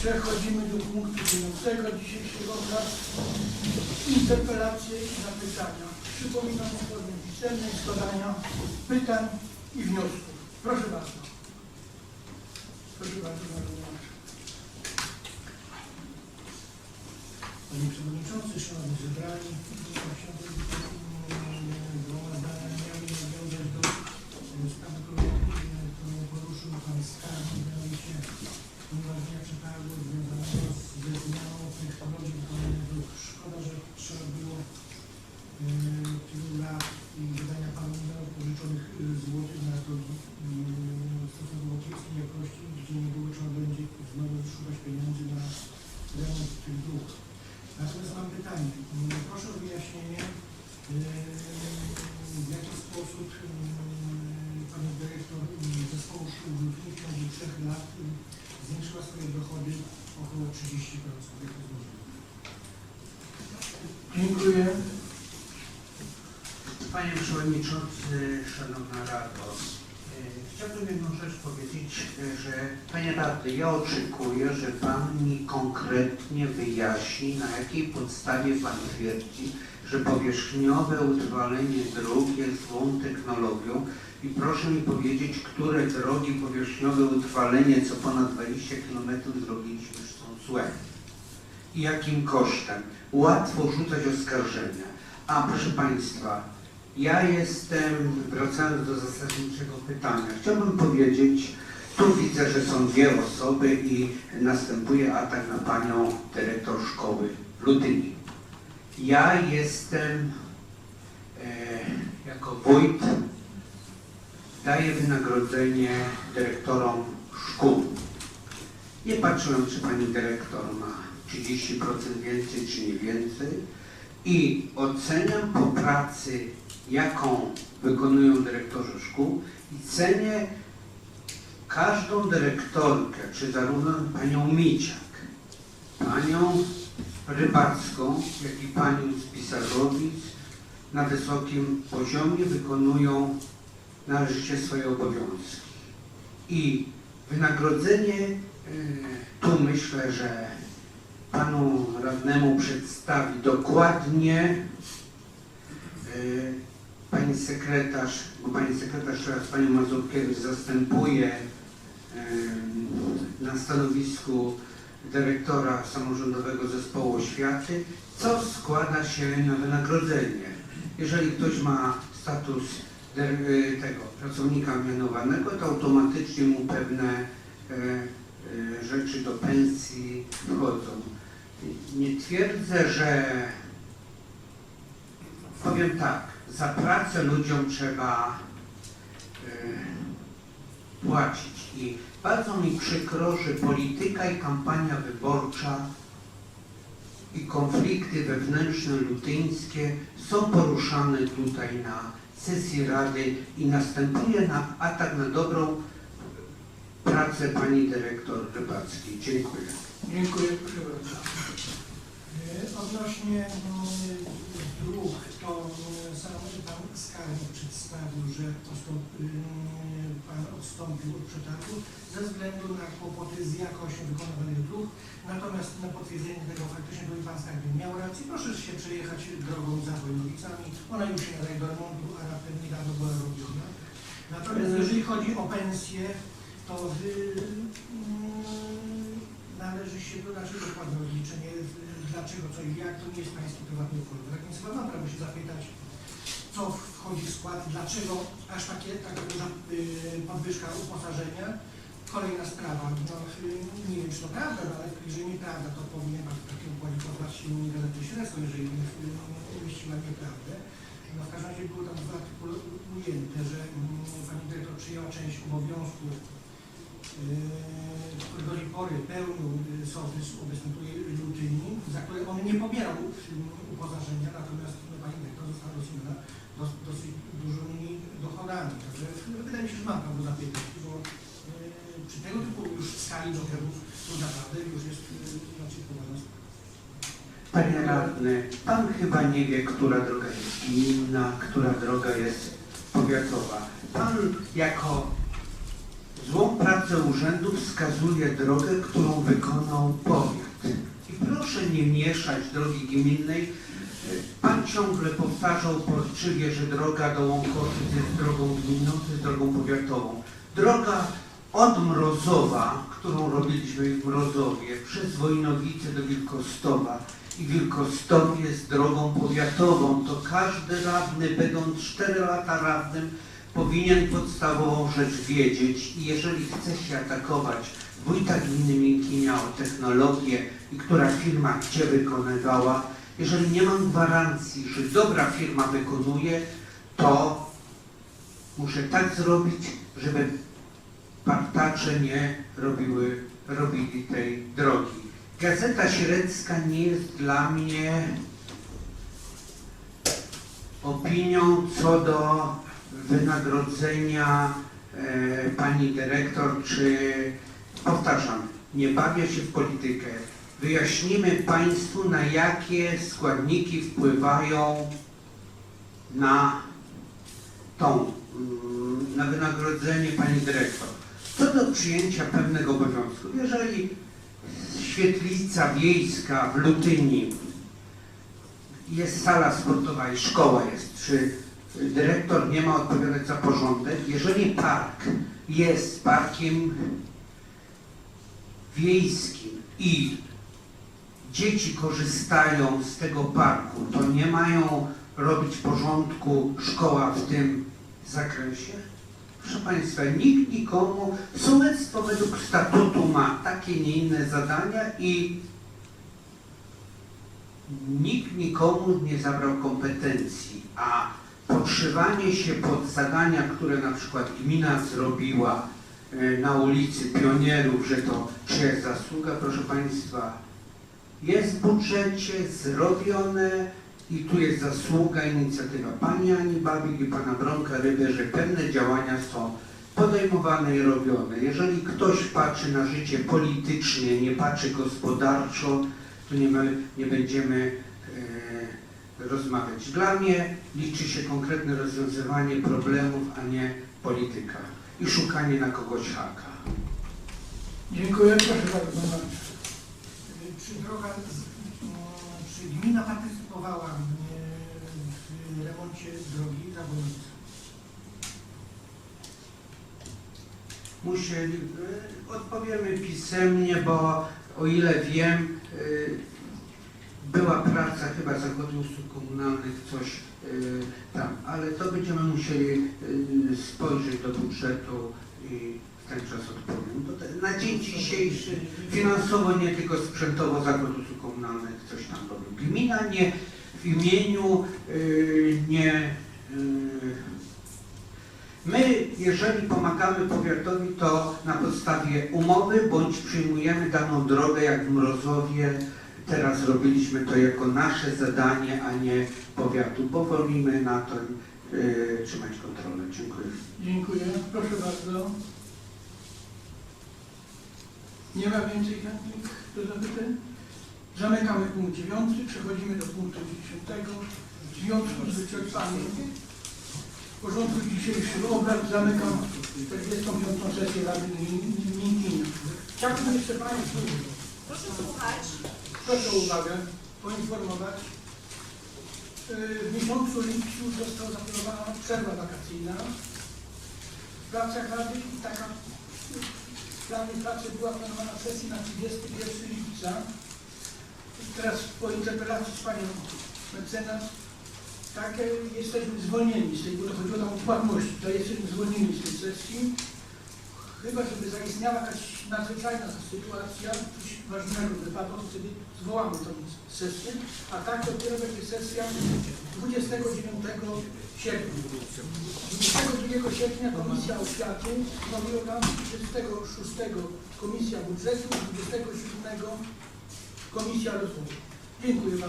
Przechodzimy do punktu dziewiątego dzisiejszego obradu. Interpelacje i zapytania. Przypominam o formie pisemnej składania pytań i wniosków. Proszę bardzo. Proszę bardzo, Marszałku. Panie Przewodniczący, Szanowni Zebrani, mm, dwoma zdaniami nawiązać do e, sprawy, którą, e, którą poruszył Pan Skarbnik, mianowicie unieważnienia przetargu związanego z- ze zmianą technologii wykonania dróg. Szkoda, że trzeba było e, tylu lat i wydania Panu milionów pożyczonych e, złotych na drogi mm, stosunkowo kiepskiej jakości, gdzie niedługo trzeba będzie znowu szukać pieniędzy na remont tych dróg. Natomiast mam pytanie. Mm, Proszę o wyjaśnienie, yy, w jaki sposób yy, Pani Dyrektor Zespołu Szkół w ciągu trzech lat zwiększyła swoje dochody około 30%. Jak to jest możliwe? Dziękuję. Panie Przewodniczący, Szanowna Rado, e, chciałbym jedną rzecz powiedzieć, e, że Panie Radny, ja oczekuję, że Pan mi konkretnie wyjaśni, na jakiej podstawie Pan twierdzi, że powierzchniowe utrwalenie dróg jest złą technologią i proszę mi powiedzieć, które drogi powierzchniowe utrwalenie co ponad 20 km zrobiliśmy są złe i jakim kosztem. Łatwo rzucać oskarżenia. A proszę Państwa, ja jestem, wracając do zasadniczego pytania, chciałbym powiedzieć, tu widzę, że są dwie osoby i następuje atak na Panią dyrektor szkoły Lutyni. Ja jestem e, jako wójt, daję wynagrodzenie dyrektorom szkół. Nie patrzyłem, czy Pani dyrektor ma 30% więcej, czy nie więcej i oceniam po pracy, jaką wykonują dyrektorzy szkół i cenię każdą dyrektorkę, czy zarówno panią Miciak, panią Rybacką, jak i panią z Pisarzowic na wysokim poziomie wykonują należycie swoje obowiązki. I wynagrodzenie, yy, tu myślę, że panu radnemu przedstawi dokładnie y, pani sekretarz, bo pani sekretarz teraz panią Mazurkiewicz zastępuje y, na stanowisku dyrektora samorządowego zespołu oświaty, co składa się na wynagrodzenie. Jeżeli ktoś ma status y, tego pracownika mianowanego, to automatycznie mu pewne y, y, rzeczy do pensji wchodzą. Nie twierdzę, że powiem tak, za pracę ludziom trzeba płacić i bardzo mi przykro, że polityka i kampania wyborcza i konflikty wewnętrzne lutyńskie są poruszane tutaj na sesji Rady i następuje na atak na dobrą pracę pani dyrektor Rybackiej. Dziękuję. Dziękuję. Proszę bardzo. E, Odnośnie mm, dróg, to mm, sam Pan Skarbnik przedstawił, że mm, Pan odstąpił od przetargu ze względu na kłopoty z jakością wykonywanych dróg. Natomiast na potwierdzenie tego faktycznie był Pan Skarbnik miał rację. Proszę się przejechać drogą za Wojnowicami. Ona już się nadaje do remontu, a raptem niedawno była robiona. Natomiast jeżeli chodzi o pensję, to wy, mm, należy się, to znaczy dokładne rozliczenie, y, dlaczego, co i jak, to nie jest pański prywatny układ. Tak więc chyba mam prawo się zapytać, co wchodzi w skład, dlaczego aż takie, taka duża y, podwyżka uposażenia. Kolejna sprawa, no, y, nie wiem czy to prawda, no, ale jeżeli nieprawda, to powinien pan w takim układzie pozwać się gazetę śledztwo, jeżeli umieściła nieprawdę. No, w każdym razie było tam w artykule ujęte, że mm, pani dyrektor przyjęła część obowiązków Yy, pory pełnił yy, sołtys obecny Lutyni, za które on nie pobierał yy, uposażenia, natomiast no, pani dyrektor została doceniona dos, dosyć dużymi dochodami. Także no, wydaje mi się, że mam prawo zapytać, bo yy, przy tego typu już skali dochodów to naprawdę już jest yy, znaczy poważna. Panie radny, pan chyba nie wie, która droga jest gminna, która droga jest powiatowa. Pan jako złą pracę urzędu wskazuje drogę, którą wykonał nie mieszać drogi gminnej. Pan ciągle powtarzał porczywie, że droga do Łąkoszyc jest drogą gminną, to jest drogą powiatową. Droga od Mrozowa, którą robiliśmy w Mrozowie, przez Wojnowice do Wilkostowa i Wilkostow jest drogą powiatową, to każdy radny, będąc 4 lata radnym, powinien podstawową rzecz wiedzieć i jeżeli chce się atakować wójta gminy Miękinia o technologię i która firma gdzie wykonywała, jeżeli nie mam gwarancji, że dobra firma wykonuje, to muszę tak zrobić, żeby partacze nie robiły, robili tej drogi. Gazeta Średzka nie jest dla mnie opinią co do wynagrodzenia e, pani dyrektor, czy powtarzam, nie bawię się w politykę. Wyjaśnimy Państwu, na jakie składniki wpływają na tą, mm, na wynagrodzenie pani dyrektor. Co do przyjęcia pewnego obowiązku, jeżeli świetlica wiejska w Lutyni jest sala sportowa i szkoła jest, czy dyrektor nie ma odpowiadać za porządek, jeżeli park jest parkiem wiejskim i dzieci korzystają z tego parku, to nie mają robić porządku szkoła w tym zakresie? Proszę Państwa, nikt nikomu, sołectwo według statutu ma takie, nie inne zadania i nikt nikomu nie zabrał kompetencji, a podszywanie się pod zadania, które na przykład gmina zrobiła e, na ulicy Pionierów, że to czyjaś zasługa, proszę Państwa, jest w budżecie zrobione i tu jest zasługa, inicjatywa Pani Ani Babik i Pana Bronka Ryby, że pewne działania są podejmowane i robione. Jeżeli ktoś patrzy na życie politycznie, nie patrzy gospodarczo, to nie, my, nie będziemy rozmawiać. Dla mnie liczy się konkretne rozwiązywanie problemów, a nie polityka i szukanie na kogoś haka. Dziękuję, proszę bardzo. Czy droga, czy gmina partycypowała w remoncie drogi za Wojnicą? Musieli, y, odpowiemy pisemnie, bo o ile wiem, y, była praca chyba zakładu usług komunalnych, coś y, tam, ale to będziemy musieli y, spojrzeć do budżetu i w ten czas odpowiem. Na dzień dzisiejszy finansowo, nie tylko sprzętowo zakład usług komunalnych coś tam robił. Gmina nie w imieniu y, nie My, jeżeli pomagamy powiatowi, to na podstawie umowy bądź przyjmujemy daną drogę, jak w Mrozowie. Teraz robiliśmy to jako nasze zadanie, a nie powiatu, bo wolimy na to yy, trzymać kontrolę. Dziękuję. Dziękuję, proszę bardzo. Nie ma więcej chętnych do zapytań? Zamykamy punkt dziewiąty, przechodzimy do punktu dziesiątego. W związku z wyczerpaniem porządku dzisiejszych obrad zamykam 45. sesję Rady Gminy. Chciałbym jeszcze Państwu, Proszę słuchać. Proszę o uwagę, poinformować. Yy, W miesiącu lipcu została zaplanowana przerwa wakacyjna w pracach Rady i taka w planie pracy była planowana sesja na 31 lipca. Teraz po interpelacji z Panią mecenas tak, e, jesteśmy zwolnieni z tej, bo to chodziło tam o płatności, to jesteśmy zwolnieni z tej sesji. Chyba, żeby zaistniała jakaś nadzwyczajna sytuacja, coś ważnego wypadku, wtedy zwołamy tą sesję, a tak dopiero będzie sesja 29 sierpnia. 22 sierpnia Komisja Oświaty nowiła 26 Komisja Budżetu, 27 Komisja Rozwoju. Dziękuję bardzo.